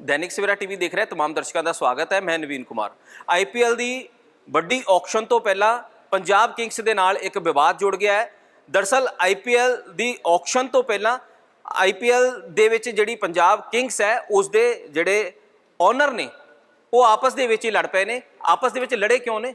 ਦੈਨਿਕ Savera TV ਦੇਖ ਰਿਹਾ, ਤਮਾਮ ਦਰਸ਼ਕਾਂ ਦਾ ਸਵਾਗਤ ਹੈ, ਮੈਂ ਨਵੀਨ ਕੁਮਾਰ। ਆਈਪੀਐਲ ਦੀ ਵੱਡੀ ਆਕਸ਼ਨ ਤੋਂ ਪਹਿਲਾਂ ਪੰਜਾਬ ਕਿੰਗਸ ਦੇ ਨਾਲ ਇੱਕ ਵਿਵਾਦ ਜੁੜ ਗਿਆ ਹੈ। ਦਰਸਲ ਆਈਪੀਐਲ ਦੀ ਆਕਸ਼ਨ ਤੋਂ ਪਹਿਲਾਂ ਆਈਪੀਐਲ ਦੇ ਵਿੱਚ ਜਿਹੜੀ ਪੰਜਾਬ ਕਿੰਗਸ ਹੈ, ਉਸ ਦੇ ਜਿਹੜੇ ਓਨਰ ਨੇ, ਉਹ ਆਪਸ ਦੇ ਵਿੱਚ ਹੀ ਲੜ ਪਏ ਨੇ। ਆਪਸ ਦੇ ਵਿੱਚ ਲੜੇ ਕਿਉਂ ਨੇ?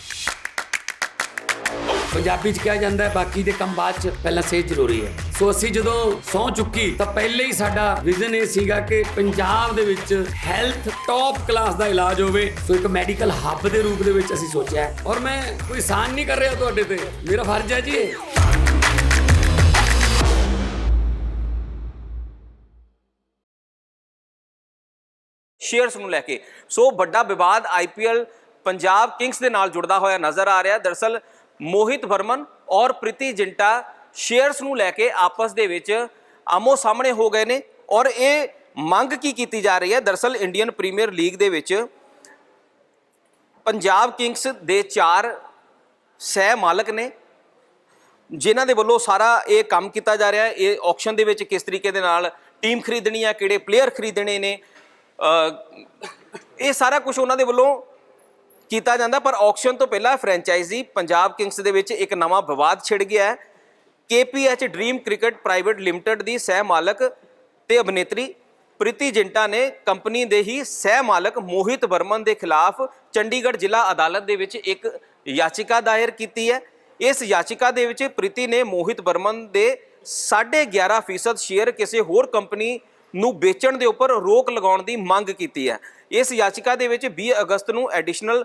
ਪੰਜਾਬੀ ਚ ਕਿਹਾ ਜਾਂਦਾ ਹੈ, ਬਾਕੀ ਦੇ ਕੰਮ ਬਾਅਦ ਚ ਪਹਿਲਾਂ ਸਿਹਤ ਜ਼ਰੂਰੀ ਹੈ। ਸੋ ਅਸੀਂ ਜਦੋਂ ਸੌ ਚੁੱਕੀ, ਤਾਂ ਪਹਿਲੇ ਹੀ ਸਾਡਾ ਵਿਜ਼ਨ ਇਹ ਸੀਗਾ ਕਿ ਪੰਜਾਬ ਦੇ ਵਿੱਚ ਹੈਲਥ ਟੌਪ ਕਲਾਸ ਦਾ ਇਲਾਜ ਹੋਵੇ। ਸੋ ਇੱਕ ਮੈਡੀਕਲ ਹੱਬ ਦੇ ਰੂਪ ਦੇ ਵਿੱਚ ਅਸੀਂ ਸੋਚਿਆ ਔਰ ਮੈਂ ਕੋਈ ਸਾਨ ਨਹੀਂ ਕਰ ਰਿਹਾ ਤੁਹਾਡੇ ਤੇ। ਮੇਰਾ ਫਰਜ਼ ਹੈ ਜੀ ਸ਼ੇਅਰਸ ਨੂੰ ਲੈ ਕੇ। ਸੋ ਵੱਡਾ ਵਿਵਾਦ ਆਈਪੀਐਲ ਪੰਜਾਬ ਕਿੰਗਸ ਦੇ ਨਾਲ ਜੁੜਦਾ ਹੋਇਆ ਨਜ਼ਰ ਆ ਰਿਹਾ। ਦਰਸਲ ਮੋਹਿਤ ਵਰਮਨ ਔਰ ਪ੍ਰੀਤੀ ਜਿੰਟਾ ਸ਼ੇਅਰਸ ਨੂੰ ਲੈ ਕੇ ਆਪਸ ਦੇ ਵਿੱਚ ਆਮੋ ਸਾਹਮਣੇ ਹੋ ਗਏ ਨੇ ਔਰ ਇਹ ਮੰਗ ਕੀ ਕੀਤੀ ਜਾ ਰਹੀ ਹੈ? ਦਰਸਲ ਇੰਡੀਅਨ ਪ੍ਰੀਮੀਅਰ ਲੀਗ ਦੇ ਵਿੱਚ ਪੰਜਾਬ ਕਿੰਗਸ ਦੇ ਚਾਰ ਸਹਿ ਮਾਲਕ ਨੇ, ਜਿਨ੍ਹਾਂ ਦੇ ਵੱਲੋਂ ਸਾਰਾ ਇਹ ਕੰਮ ਕੀਤਾ ਜਾ ਰਿਹਾ ਹੈ। ਇਹ ਆਕਸ਼ਨ ਦੇ ਵਿੱਚ ਕਿਸ ਤਰੀਕੇ ਦੇ ਨਾਲ ਟੀਮ ਖਰੀਦਣੀ ਹੈ ਕਿਹੜੇ ਪਲੇਅਰ ਖਰੀਦਣੇ ਨੇ ਇਹ ਸਾਰਾ ਕੁਝ ਉਹਨਾਂ ਦੇ ਵੱਲੋਂ ਕੀਤਾ ਜਾਂਦਾ, ਪਰ ਆਕਸ਼ਨ ਤੋਂ ਪਹਿਲਾਂ ਫਰੈਂਚਾਈਜ਼ੀ ਪੰਜਾਬ ਕਿੰਗਸ ਦੇ ਵਿੱਚ ਇੱਕ ਨਵਾਂ ਵਿਵਾਦ ਛਿੜ ਗਿਆ ਹੈ। KPH Dream Cricket Private Limited ਦੀ ਸਹਿ ਮਾਲਕ ਤੇ ਅਭਿਨੇਤਰੀ ਪ੍ਰੀਤੀ ਜਿੰਟਾ ਨੇ ਕੰਪਨੀ ਦੇ ਹੀ ਸਹਿ ਮਾਲਕ ਮੋਹਿਤ ਵਰਮਨ ਦੇ ਖਿਲਾਫ ਚੰਡੀਗੜ੍ਹ ਜ਼ਿਲ੍ਹਾ ਅਦਾਲਤ ਦੇ ਵਿੱਚ ਇੱਕ ਯਾਚਿਕਾ ਦਾਇਰ ਕੀਤੀ ਹੈ। ਇਸ ਯਾਚਿਕਾ ਦੇ ਵਿੱਚ ਪ੍ਰੀਤੀ ਨੇ ਮੋਹਿਤ ਵਰਮਨ ਦੇ 11.5% ਸ਼ੇਅਰ ਕਿਸੇ ਹੋਰ ਕੰਪਨੀ ਨੂੰ ਵੇਚਣ ਦੇ ਉੱਪਰ ਰੋਕ ਲਗਾਉਣ ਦੀ ਮੰਗ ਕੀਤੀ ਹੈ। ਇਸ ਯਾਚਿਕਾ ਦੇ ਵਿੱਚ 20 ਅਗਸਤ ਨੂੰ ਐਡੀਸ਼ਨਲ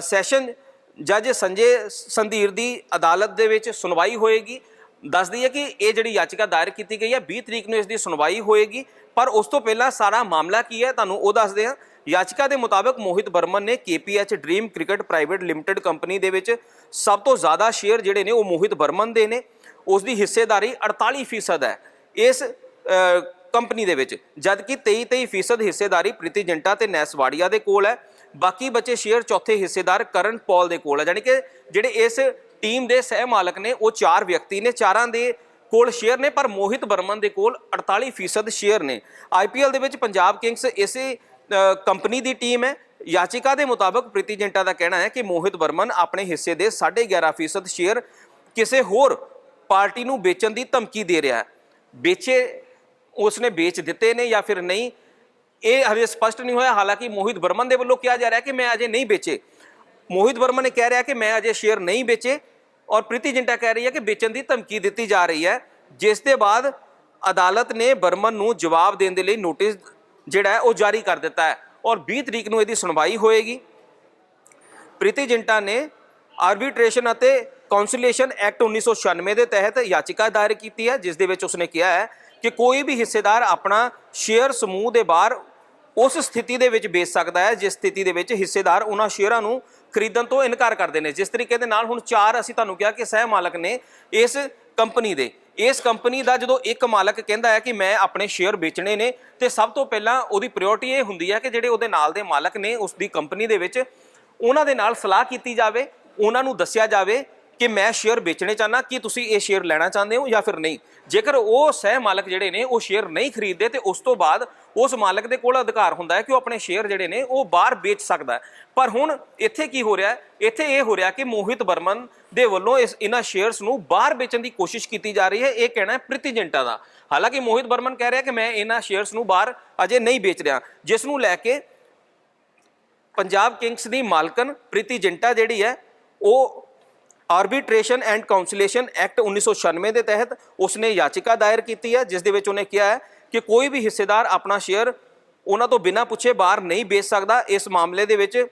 ਸੈਸ਼ਨ ਜੱਜ ਸੰਜੇ ਸੰਧੀਰ ਦੀ ਅਦਾਲਤ ਦੇ ਵਿੱਚ ਸੁਣਵਾਈ ਹੋਏਗੀ। ਦੱਸਦੀ ਹੈ ਕਿ ਇਹ ਜਿਹੜੀ ਯਾਚਿਕਾ ਦਾਇਰ ਕੀਤੀ ਗਈ ਹੈ 20 ਤਰੀਕ ਨੂੰ ਇਸ ਦੀ ਸੁਣਵਾਈ ਹੋਏਗੀ। ਪਰ ਉਸ ਤੋਂ ਪਹਿਲਾਂ ਸਾਰਾ ਮਾਮਲਾ ਕੀ ਹੈ, ਤੁਹਾਨੂੰ ਉਹ ਦੱਸਦੇ ਹਾਂ। ਯਾਚਿਕਾ ਦੇ ਮੁਤਾਬਕ ਮੋਹਿਤ ਬਰਮਨ ਨੇ KPH Dream Cricket Private Limited company ਦੇ ਵਿੱਚ ਸਭ ਤੋਂ ਜ਼ਿਆਦਾ ਸ਼ੇਅਰ ਜਿਹੜੇ ਨੇ ਉਹ ਮੋਹਿਤ ਬਰਮਨ ਦੇ ਨੇ। ਉਸ ਦੀ ਹਿੱਸੇਦਾਰੀ 48% ਹੈ ਇਸ ਕੰਪਨੀ ਦੇ ਵਿੱਚ। ਜਦਕਿ 23-23% ਹਿੱਸੇਦਾਰੀ ਪ੍ਰੀਤੀ ਜਿੰਟਾ ਤੇ ਨੈਸਵਾੜੀਆ ਦੇ ਕੋਲ ਹੈ। ਬਾਕੀ ਬਚੇ ਸ਼ੇਅਰ ਚੌਥੇ ਹਿੱਸੇਦਾਰ ਕਰਨ ਪੌਲ ਦੇ ਕੋਲ ਹੈ ਯਾਨੀ ਕਿ ਜਿਹੜੇ ਇਸ ਟੀਮ ਦੇ ਸਹਿ ਮਾਲਕ ਨੇ, ਉਹ ਚਾਰ ਵਿਅਕਤੀ ਨੇ। ਚਾਰਾਂ ਦੇ ਕੋਲ ਸ਼ੇਅਰ ਨੇ, ਪਰ ਮੋਹਿਤ ਬਰਮਨ ਦੇ ਕੋਲ 48% ਸ਼ੇਅਰ ਨੇ। ਆਈਪੀਐਲ ਦੇ ਵਿੱਚ ਪੰਜਾਬ ਕਿੰਗਸ ਇਸੇ ਕੰਪਨੀ ਦੀ ਟੀਮ ਹੈ। ਯਾਚਿਕਾ ਦੇ ਮੁਤਾਬਕ ਪ੍ਰੀਤੀ ਜਿੰਟਾ ਦਾ ਕਹਿਣਾ ਹੈ ਕਿ ਮੋਹਿਤ ਬਰਮਨ ਆਪਣੇ ਹਿੱਸੇ ਦੇ 11.5% ਸ਼ੇਅਰ ਕਿਸੇ ਹੋਰ ਪਾਰਟੀ ਨੂੰ ਵੇਚਣ ਦੀ ਧਮਕੀ ਦੇ ਰਿਹਾ ਹੈ। ਵੇਚੇ, ਉਸਨੇ ਵੇਚ ਦਿੱਤੇ ਨੇ ਜਾਂ ਫਿਰ ਨਹੀਂ ਇਹ ਹਜੇ ਸਪਸ਼ਟ ਨਹੀਂ ਹੋਇਆ, ਹਾਲਾਂਕਿ ਮੋਹਿਤ ਵਰਮਨ ਦੇ ਵੱਲੋਂ ਕਿਹਾ ਜਾ ਰਿਹਾ ਕਿ ਮੈਂ ਅਜੇ ਨਹੀਂ ਵੇਚੇ। ਮੋਹਿਤ ਵਰਮਨ ਨੇ ਕਹਿ ਰਿਹਾ ਕਿ ਮੈਂ ਅਜੇ ਸ਼ੇਅਰ ਨਹੀਂ ਵੇਚੇ ਔਰ ਪ੍ਰੀਤੀ ਜਿੰਟਾ ਕਹਿ ਰਹੀ ਹੈ ਕਿ ਵੇਚਣ ਦੀ ਧਮਕੀ ਦਿੱਤੀ ਜਾ ਰਹੀ ਹੈ, ਜਿਸ ਦੇ ਬਾਅਦ ਅਦਾਲਤ ਨੇ ਵਰਮਨ ਨੂੰ ਜਵਾਬ ਦੇਣ ਦੇ ਲਈ ਨੋਟਿਸ ਜਿਹੜਾ ਹੈ ਉਹ ਜਾਰੀ ਕਰ ਦਿੱਤਾ ਹੈ ਔਰ 20 ਤਰੀਕ ਨੂੰ ਇਹਦੀ ਸੁਣਵਾਈ ਹੋਏਗੀ। ਪ੍ਰੀਤੀ ਜਿੰਟਾ ਨੇ ਆਰਬਿਟ੍ਰੇਸ਼ਨ ਅਤੇ ਕੌਂਸੂਲੇਸ਼ਨ ਐਕਟ 1996 ਦੇ ਤਹਿਤ ਯਾਚਿਕਾ ਦਾਇਰ ਕੀਤੀ ਹੈ, ਜਿਸ ਦੇ ਵਿੱਚ ਉਸਨੇ ਕਿਹਾ ਹੈ ਕਿ ਕੋਈ ਵੀ ਹਿੱਸੇਦਾਰ ਆਪਣਾ ਸ਼ੇਅਰ ਸਮੂਹ ਦੇ ਬਾਹਰ ਉਸ ਸਥਿਤੀ ਦੇ ਵਿੱਚ ਵੇਚ ਸਕਦਾ ਹੈ, ਜਿਸ ਸਥਿਤੀ ਦੇ ਵਿੱਚ ਹਿੱਸੇਦਾਰ ਉਹਨਾਂ ਸ਼ੇਅਰਾਂ ਨੂੰ ਖਰੀਦਣ ਤੋਂ ਇਨਕਾਰ ਕਰਦੇ ਨੇ। ਜਿਸ ਤਰੀਕੇ ਦੇ ਨਾਲ ਹੁਣ ਚਾਰ ਅਸੀਂ ਤੁਹਾਨੂੰ ਕਿਹਾ ਕਿ ਸਹਿ ਮਾਲਕ ਨੇ ਇਸ ਕੰਪਨੀ ਦੇ। ਇਸ ਕੰਪਨੀ ਦਾ ਜਦੋਂ ਇੱਕ ਮਾਲਕ ਕਹਿੰਦਾ ਹੈ ਕਿ ਮੈਂ ਆਪਣੇ ਸ਼ੇਅਰ ਵੇਚਣੇ ਨੇ, ਤੇ ਸਭ ਤੋਂ ਪਹਿਲਾਂ ਉਹਦੀ ਪ੍ਰਾਇੋਰਟੀ ਇਹ ਹੁੰਦੀ ਹੈ ਕਿ ਜਿਹੜੇ ਉਹਦੇ ਨਾਲ ਦੇ ਮਾਲਕ ਨੇ ਉਸ ਦੀ ਕੰਪਨੀ ਦੇ ਵਿੱਚ, ਉਹਨਾਂ ਦੇ ਨਾਲ ਸਲਾਹ ਕੀਤੀ ਜਾਵੇ, ਉਹਨਾਂ ਨੂੰ ਦੱਸਿਆ ਜਾਵੇ ਕਿ ਮੈਂ ਸ਼ੇਅਰ ਵੇਚਣੇ ਚਾਹਨਾ ਕੀ ਤੁਸੀਂ ਇਹ ਸ਼ੇਅਰ ਲੈਣਾ ਚਾਹੁੰਦੇ ਹੋ ਜਾਂ ਫਿਰ ਨਹੀਂ। ਜੇਕਰ ਉਹ ਸਹਿ ਮਾਲਕ ਜਿਹੜੇ ਨੇ, ਉਹ ਸ਼ੇਅਰ ਨਹੀਂ ਖਰੀਦਦੇ, ਤੇ ਉਸ ਤੋਂ ਬਾਅਦ ਉਸ ਮਾਲਕ ਦੇ ਕੋਲ ਅਧਿਕਾਰ ਹੁੰਦਾ ਹੈ ਕਿ ਉਹ ਆਪਣੇ ਸ਼ੇਅਰ ਜਿਹੜੇ ਨੇ ਉਹ ਬਾਹਰ ਵੇਚ ਸਕਦਾ ਹੈ। ਪਰ ਹੁਣ ਇੱਥੇ ਕੀ ਹੋ ਰਿਹਾ ਹੈ? ਇੱਥੇ ਇਹ ਹੋ ਰਿਹਾ ਕਿ ਮੋਹਿਤ ਬਰਮਨ ਦੇ ਵੱਲੋਂ ਇਸ ਇਹਨਾਂ ਸ਼ੇਅਰਸ ਨੂੰ ਬਾਹਰ ਵੇਚਣ ਦੀ ਕੋਸ਼ਿਸ਼ ਕੀਤੀ ਜਾ ਰਹੀ ਹੈ। ਇਹ ਕਹਿਣਾ ਹੈ ਪ੍ਰੀਤੀ ਜਿੰਟਾ ਦਾ। ਹਾਲਾਂਕਿ ਮੋਹਿਤ ਬਰਮਨ ਕਹਿ ਰਿਹਾ ਕਿ ਮੈਂ ਇਹਨਾਂ ਸ਼ੇਅਰਸ ਨੂੰ ਬਾਹਰ ਅਜੇ ਨਹੀਂ ਵੇਚ ਰਿਹਾ। ਜਿਸ ਨੂੰ ਲੈ ਕੇ ਪੰਜਾਬ ਕਿੰਗਸ ਦੀ ਮਾਲਕਨ ਪ੍ਰੀਤੀ ਜਿੰਟਾ ਜਿਹੜੀ ਹੈ, ਉਹ ਆਰਬਿਟ੍ਰੇਸ਼ਨ ਐਂਡ ਕਾਉਂਸਲੇਸ਼ਨ ਐਕਟ 1996 ਦੇ ਤਹਿਤ ਉਸਨੇ ਯਾਚਿਕਾ ਦਾਇਰ ਕੀਤੀ ਹੈ, ਜਿਸ ਦੇ ਵਿੱਚ ਉਹਨੇ ਕਿਹਾ ਹੈ ਕਿ ਕੋਈ ਵੀ ਹਿੱਸੇਦਾਰ ਆਪਣਾ ਸ਼ੇਅਰ ਉਹਨਾਂ ਤੋਂ ਬਿਨਾਂ ਪੁੱਛੇ ਬਾਹਰ ਨਹੀਂ ਵੇਚ ਸਕਦਾ, ਇਸ ਮਾਮਲੇ ਦੇ ਵਿੱਚ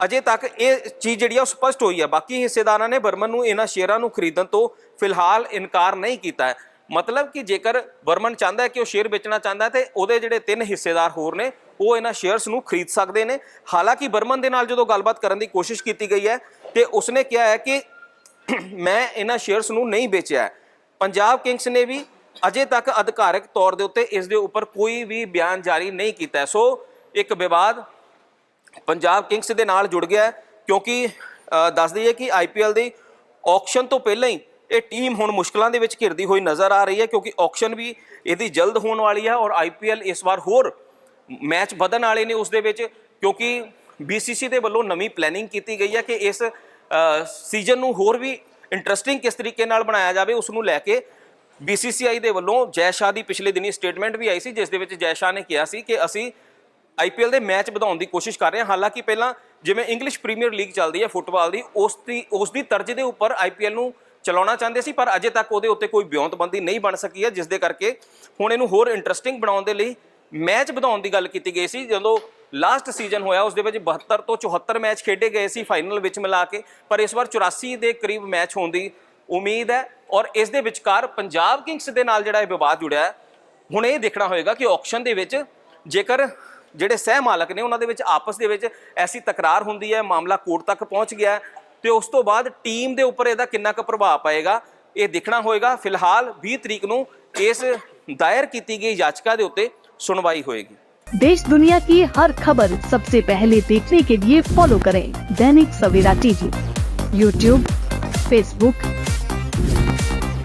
ਅਜੇ ਤੱਕ ਇਹ ਚੀਜ਼ ਜਿਹੜੀ ਆ ਉਹ ਸਪਸ਼ਟ ਹੋਈ ਹੈ ਬਾਕੀ ਹਿੱਸੇਦਾਰਾਂ ਨੇ ਬਰਮਨ ਨੂੰ ਇਹਨਾਂ ਸ਼ੇਅਰਾਂ ਨੂੰ ਖਰੀਦਣ ਤੋਂ ਫਿਲਹਾਲ ਇਨਕਾਰ ਨਹੀਂ ਕੀਤਾ ਹੈ। ਮਤਲਬ ਕਿ ਜੇਕਰ ਬਰਮਨ ਚਾਹੁੰਦਾ ਹੈ ਕਿ ਉਹ ਸ਼ੇਅਰ ਵੇਚਣਾ ਚਾਹੁੰਦਾ ਹੈ, ਤੇ ਉਹਦੇ ਜਿਹੜੇ ਤਿੰਨ ਹਿੱਸੇਦਾਰ ਹੋਰ ਨੇ, ਉਹ ਇਹਨਾਂ ਸ਼ੇਅਰਸ ਨੂੰ ਖਰੀਦ ਸਕਦੇ ਨੇ। ਹਾਲਾਂਕਿ ਬਰਮਨ ਦੇ ਨਾਲ ਜਦੋਂ ਗੱਲਬਾਤ ਕਰਨ ਦੀ ਕੋਸ਼ਿਸ਼ ਕੀਤੀ ਗਈ ਹੈ, ਤੇ ਉਸਨੇ ਕਿਹਾ ਹੈ ਕਿ ਮੈਂ ਇਹਨਾਂ ਸ਼ੇਅਰਸ ਨੂੰ ਨਹੀਂ ਵੇਚਿਆ ਪੰਜਾਬ ਕਿੰਗਸ ਨੇ ਵੀ ਅਜੇ ਤੱਕ ਅਧਿਕਾਰਕ ਤੌਰ ਦੇ ਉੱਤੇ ਇਸ ਦੇ ਉੱਪਰ ਕੋਈ ਵੀ ਬਿਆਨ ਜਾਰੀ ਨਹੀਂ ਕੀਤਾ ਸੋ, ਇੱਕ ਵਿਵਾਦ ਪੰਜਾਬ ਕਿੰਗਸ ਦੇ ਨਾਲ ਜੁੜ ਗਿਆ ਕਿਉਂਕਿ ਦੱਸ ਦਈਏ ਕਿ ਆਈਪੀਐਲ ਦੀ ਆਕਸ਼ਨ ਤੋਂ ਪਹਿਲਾਂ ਹੀ ਇਹ ਟੀਮ ਹੁਣ ਮੁਸ਼ਕਲਾਂ ਦੇ ਵਿੱਚ ਘਿਰਦੀ ਹੋਈ ਨਜ਼ਰ ਆ ਰਹੀ ਹੈ, ਕਿਉਂਕਿ ਆਕਸ਼ਨ ਵੀ ਇਹਦੀ ਜਲਦ ਹੋਣ ਵਾਲੀ ਹੈ ਔਰ ਆਈਪੀਐਲ ਇਸ ਵਾਰ ਹੋਰ ਮੈਚ ਵਧਣ ਵਾਲੇ ਨੇ ਉਸ ਦੇ ਵਿੱਚ, ਕਿਉਂਕਿ BCC ਦੇ ਵੱਲੋਂ ਨਵੀਂ ਪਲੈਨਿੰਗ ਕੀਤੀ ਗਈ ਹੈ ਕਿ ਇਸ ਸੀਜ਼ਨ ਨੂੰ ਹੋਰ ਵੀ ਇੰਟਰਸਟਿੰਗ ਕਿਸ ਤਰੀਕੇ ਨਾਲ ਬਣਾਇਆ ਜਾਵੇ, ਉਸ ਨੂੰ ਲੈ ਕੇ BCCI ਦੇ ਵੱਲੋਂ ਜੈ ਸ਼ਾਹ ਦੀ ਪਿਛਲੇ ਦਿਨੀ ਸਟੇਟਮੈਂਟ ਵੀ ਆਈ ਸੀ, ਜਿਸ ਦੇ ਵਿੱਚ ਜੈ ਸ਼ਾਹ ਨੇ ਕਿਹਾ ਸੀ ਕਿ ਅਸੀਂ ਆਈਪੀਐਲ ਦੇ ਮੈਚ ਵਧਾਉਣ ਦੀ ਕੋਸ਼ਿਸ਼ ਕਰ ਰਹੇ ਹਾਂ। ਹਾਲਾਂਕਿ ਪਹਿਲਾਂ ਜਿਵੇਂ ਇੰਗਲਿਸ਼ ਪ੍ਰੀਮੀਅਰ ਲੀਗ ਚੱਲਦੀ ਹੈ ਫੁੱਟਬਾਲ ਦੀ, ਉਸ ਦੀ ਉਸ ਦੀ ਤਰਜ਼ ਦੇ ਉੱਪਰ ਆਈਪੀਐਲ ਨੂੰ ਚਲਾਉਣਾ ਚਾਹੁੰਦੇ ਸੀ, ਪਰ ਅਜੇ ਤੱਕ ਉਹਦੇ ਉੱਤੇ ਕੋਈ ਬਿਉਂਤਬੰਦੀ ਨਹੀਂ ਬਣ ਸਕੀ ਹੈ, ਜਿਸ ਦੇ ਕਰਕੇ ਹੁਣ ਇਹਨੂੰ ਹੋਰ ਇੰਟਰਸਟਿੰਗ ਬਣਾਉਣ ਦੇ ਲਈ ਮੈਚ ਵਧਾਉਣ ਦੀ ਗੱਲ ਕੀਤੀ ਗਈ ਸੀ। ਜਦੋਂ ਲਾਸਟ ਸੀਜ਼ਨ ਹੋਇਆ, ਉਸ ਦੇ ਵਿੱਚ 72 ਤੋਂ 74 ਮੈਚ ਖੇਡੇ ਗਏ ਸੀ ਫਾਈਨਲ ਵਿੱਚ ਮਿਲਾ ਕੇ, ਪਰ ਇਸ ਵਾਰ 84 ਦੇ ਕਰੀਬ ਮੈਚ ਹੋਣ ਦੀ ਉਮੀਦ ਹੈ। ਔਰ ਇਸ ਦੇ ਵਿਚਕਾਰ ਪੰਜਾਬ ਕਿੰਗਸ ਦੇ ਨਾਲ ਜਿਹੜਾ ਇਹ ਵਿਵਾਦ ਜੁੜਿਆ ਹੈ ਹੁਣ ਇਹ ਦੇਖਣਾ ਹੋਏਗਾ ਕਿ ਆਕਸ਼ਨ ਦੇ ਵਿੱਚ ਜੇਕਰ ਜਿਹੜੇ ਸਹਿ ਮਾਲਕ ਨੇ ਉਹਨਾਂ ਦੇ ਵਿੱਚ ਆਪਸ ਦੇ ਵਿੱਚ ਐਸੀ ਤਕਰਾਰ ਹੁੰਦੀ ਹੈ ਮਾਮਲਾ ਕੋਰਟ ਤੱਕ ਪਹੁੰਚ ਗਿਆ ਹੈ, ਤੇ ਉਸ ਤੋਂ ਬਾਅਦ ਟੀਮ ਦੇ ਉੱਪਰ ਇਹਦਾ ਕਿੰਨਾ ਕੁ ਪ੍ਰਭਾਵ ਪਏਗਾ ਇਹ ਦੇਖਣਾ ਹੋਏਗਾ ਫਿਲਹਾਲ 20 ਤਰੀਕ ਨੂੰ ਇਸ ਦਾਇਰ ਕੀਤੀ ਗਈ ਯਾਚਕਾ ਦੇ ਉੱਤੇ ਸੁਣਵਾਈ ਹੋਏਗੀ देश दुनिया की हर खबर सबसे पहले देखने के लिए फॉलो करें Dainik Savera TV YouTube Facebook